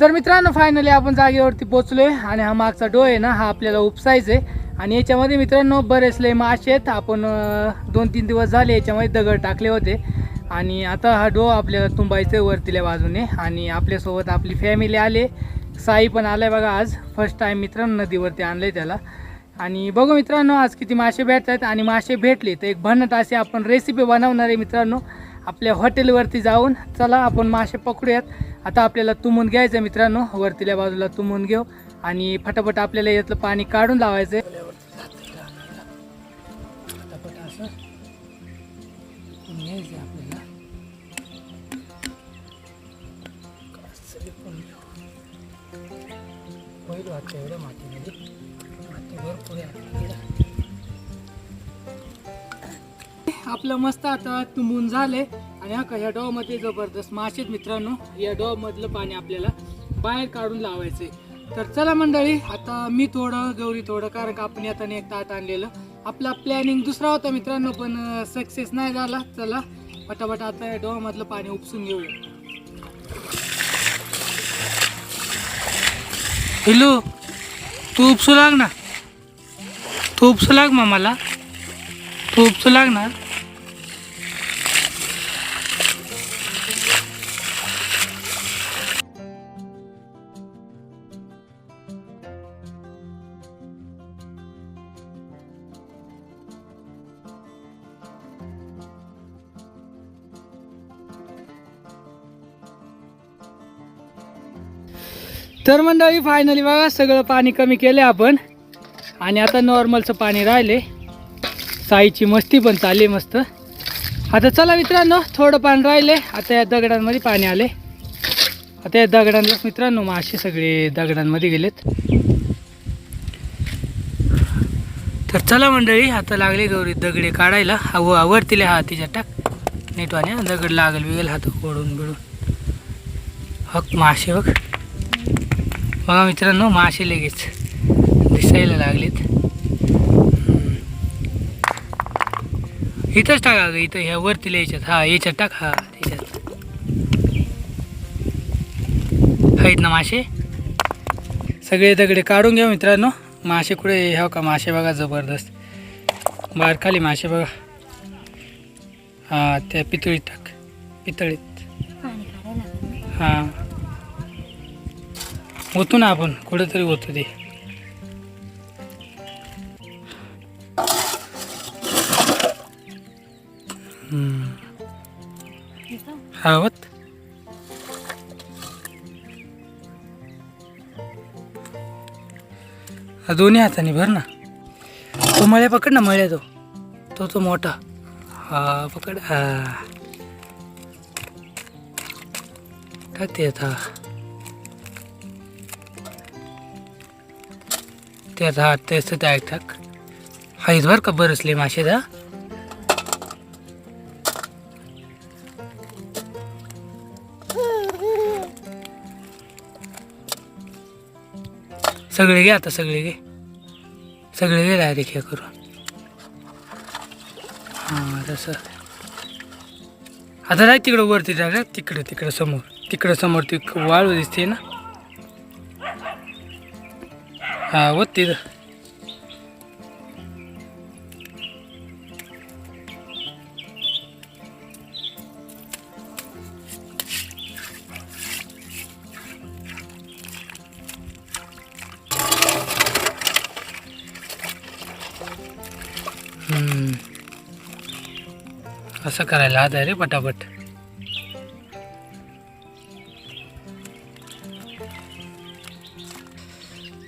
तर मित्रांनो फायनली आपण जागेवरती पोचलोय आणि हा मागचा डो आहे ना हा आपल्याला उपसायचा आहे. आणि याच्यामध्ये मित्रांनो बरेच लय मासे आहेत. आपण दोन तीन दिवस झाले याच्यामध्ये दगड टाकले होते. आणि आता हा डो आपल्याला तुंबायचं आहे वरतील्या बाजूने. आणि आपल्यासोबत आपली फॅमिली आले साई पण आलाय बघा आज. फर्स्ट टाईम मित्रांनो नदीवरती आणलं त्याला. आणि बघू मित्रांनो आज किती मासे भेटतात आणि मासे भेटले तर एक भन्नट अशी आपण रेसिपी बनवणार आहे मित्रांनो. आपल्या हॉटेलवरती जाऊन चला आपण मासे पकडूयात. आता आपल्याला तुंबून घ्यायचं मित्रांनो. वरतील्या बाजूला तुमून घेऊ. आणि फटाफट आपल्याला यातलं पाणी काढून लावायचं आपल्याला. मातीमध्ये. माती भरपूर आपलं मस्त आता तुंबून झाले आणि हा का या डॉमध्ये जबरदस्त मासे मित्रांनो. या डॉमधलं पाणी आपल्याला बाहेर काढून लावायचंय. तर चला मंडळी आता मी थोडं गौरी थोडं कारण का आपण आता एक ताट आणलेलं. आपला प्लॅनिंग दुसरा होता मित्रांनो पण सक्सेस नाही झाला. चला पटापट आता या डॉमधलं पाणी उपसून घेऊया. हिलू तू उपसू लाग ना. तू उपसू लाग मग मला तू उपसू लाग ना. तर मंडळी फायनली बघा सगळं पाणी कमी केले आपण. आणि आता नॉर्मलचं पाणी राहिले. साईची मस्ती पण चालली मस्त. आता चला मित्रांनो थोडं पाणी राहिले. आता या दगडांमध्ये पाणी आले. आता या दगडांलाच मित्रांनो मासे सगळे दगडांमध्ये गेलेत. तर चला मंडळी आता लागले गौरी दगडे काढायला. हा व- हा तिच्या टाक. नीटवाने दगड लागल बिगेल हात ओढून बिडून हक मासे बघ. बघा मित्रांनो मासे लगेच दिसायला लागलेत. इथंच टाका ग इथं ह्या वरती याच्यात. हा याच्यात टाक. हा त्याच्यात. आहेत ना मासे? सगळे दगडे काढून घ्या मित्रांनो. मासे कुठे ह्या का मासे बघा जबरदस्त. बाहेर खाली मासे बघा. हा त्या पितळीत टाक. पितळीत. हां. होतो ना आपण कुठेतरी होतो ते. हम्म. दोन्ही हाताने भर ना. तो मळ्या पकड ना मळ्या तो. तो तो मोठा. हा पकड. हा. काय ते आता. ते आता हात तेच ते ऐकतात. हाईत का बरसले मासे दा? सगळे घे आता सगळे घे. सगळे घे डायरेक्ट हे करून. हां तसं. आता नाही तिकडं वरती टाका तिकडं तिकडं समोर. तिकडं समोर ती वाळू दिसते ना? हा व तिथं असं करायला आता रे पटापट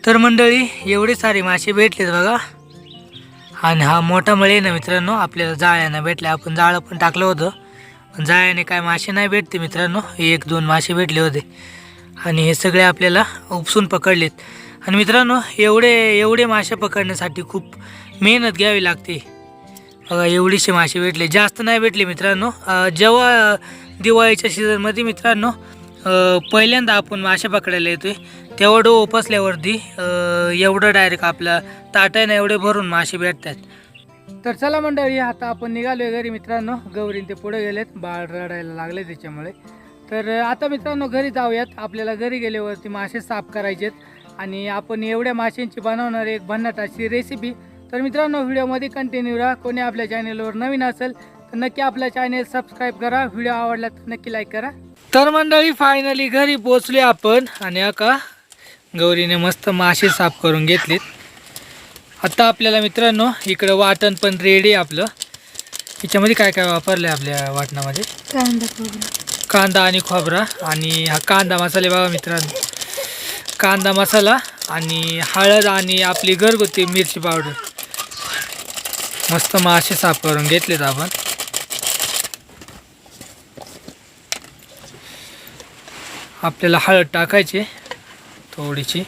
तर मंडळी एवढे सारे मासे भेटलेत बघा. आणि हा मोठा मळे ना मित्रांनो आपल्याला जाळ्यानं भेटले आपण जाळं पण टाकलं होतं. पण जाळ्याने काय मासे नाही भेटते मित्रांनो. एक दोन मासे भेटले होते. आणि हे सगळे आपल्याला उपसून पकडलेत. आणि मित्रांनो एवढे एवढे मासे पकडण्यासाठी खूप मेहनत घ्यावी लागते. बघा एवढीशे मासे भेटले. जास्त नाही भेटले मित्रांनो. जेव्हा दिवाळीच्या सीझनमध्ये मित्रांनो पहिल्यांदा आपण मासे पकडायला येतोय. तेवढं ओपसल्यावरती उपसल्यावरती एवढं डायरेक्ट आपला ताटाने एवढे भरून मासे भेटतात. तर चला मंडळी आता आपण निघालोय घरी मित्रांनो. गौरीन ते पुढे गेलेत. बाळ रडायला लागले त्याच्यामुळे. तर आता मित्रांनो घरी जाऊयात. आपल्याला घरी गेल्यावरती मासे साफ करायचेत. आणि आपण एवढ्या माशांची बनवणार एक भन्नाट अशी रेसिपी तर मित्रांनो व्हिडिओमध्ये कंटिन्यू राहा. कोणी आपल्या चॅनेलवर नवीन असेल तर नक्की आपल्या चॅनेल सबस्क्राईब करा. व्हिडिओ आवडला तर नक्की लाईक करा. तर मंडळी फायनली घरी पोचले आपण. आणि का गौरीने मस्त मासे साफ करून घेतलेत. आता आपल्याला मित्रांनो इकडं वाटण पण रेडी आहे आपलं. याच्यामध्ये काय काय वापरलं आहे आपल्या वाटणामध्ये? कांदा कांदा आणि खोबरा. आणि हा कांदा मसाले बघा मित्रांनो. कांदा मसाला आणि हळद आणि आपली घरगुती मिरची पावडर. मस्त मासे साफ करून घेतलेत आपण. आपल्याला हळद टाकायची थोडीशी.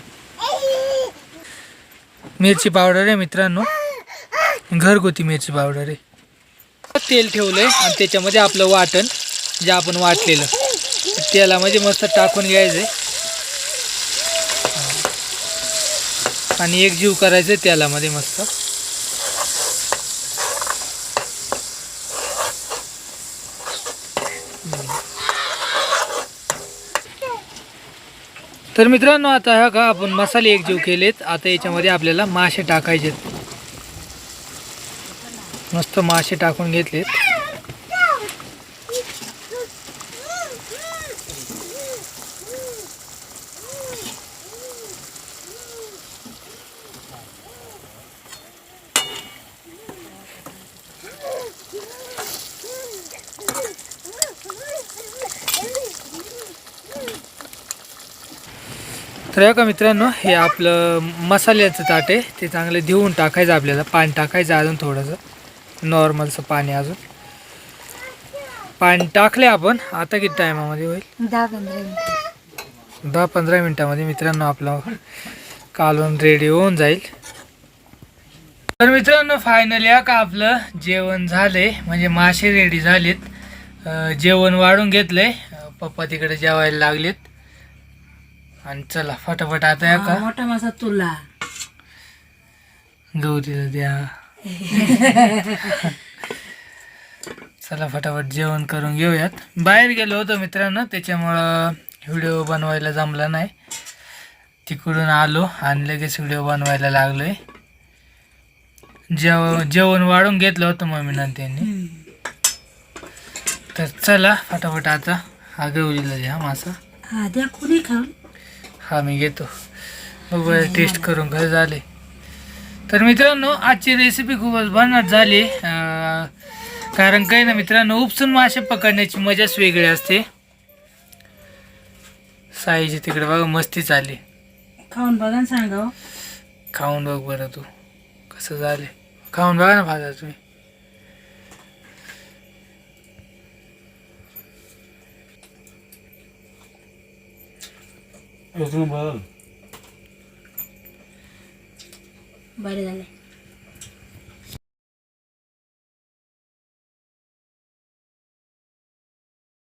मिरची पावडर आहे मित्रांनो. घरगुती मिरची पावडर आहे. तेल ठेवलंय आणि त्याच्यामध्ये आपलं वाटण जे आपण वाटलेलं. ते म्हणजे तेलामध्ये मस्त टाकून घ्यायचंय. आणि एक जीव करायचं तेलामध्ये मस्त. तर मित्रांनो आता ह्या का आपण मसाले एक जीव केलेत. आता याच्यामध्ये आपल्याला मासे टाकायचेत. मस्त मासे टाकून घेतलेत. तर हे का मित्रांनो हे आपलं मसाल्याचं ताट आहे. ते चांगलं धुवून टाकायचं आपल्याला. पाणी टाकायचं अजून थोडंसं. नॉर्मलचं पाणी अजून. पाणी टाकले आपण. आता किती टायमामध्ये होईल? दहा पंधरा मिनिट. दहा पंधरा मिनटामध्ये मित्रांनो आपलं कालवून रेडी होऊन जाईल. तर मित्रांनो फायनली का आपलं जेवण झाले म्हणजे मासे रेडी झालेत. जेवण वाढून घेतलंय. पप्पा तिकडे जेवायला लागलेत. आणि चला फटाफट आता या का? मोठा मासा तुला. गौरीला द्या. चला फटाफट जेवण करून घेऊयात. बाहेर गेलो होतो मित्रांनो त्याच्यामुळं व्हिडिओ बनवायला जमला नाही. तिकडून आलो आणि लगेच व्हिडिओ बनवायला लागलोय. जेव जेवण वाढून घेतलं होतं मम्मीनं त्यांनी. तर चला फटाफट आता हा गौरीला द्या मासा. हा द्या कुणी खाऊन? हा मी घेतो. बघू टेस्ट करून कसं झाले तर मित्रांनो आजची रेसिपी खूपच भन्नाट झाली. कारण काही ना मित्रांनो उपसून मासे पकडण्याची मजाच वेगळी असते. साईची तिकडे बघा मस्ती चालली. खाऊन बघा सांगा हो. खाऊन बघ बरं तू. कसं झाले खाऊन बघा ना फादर तुम्ही. बरं झालं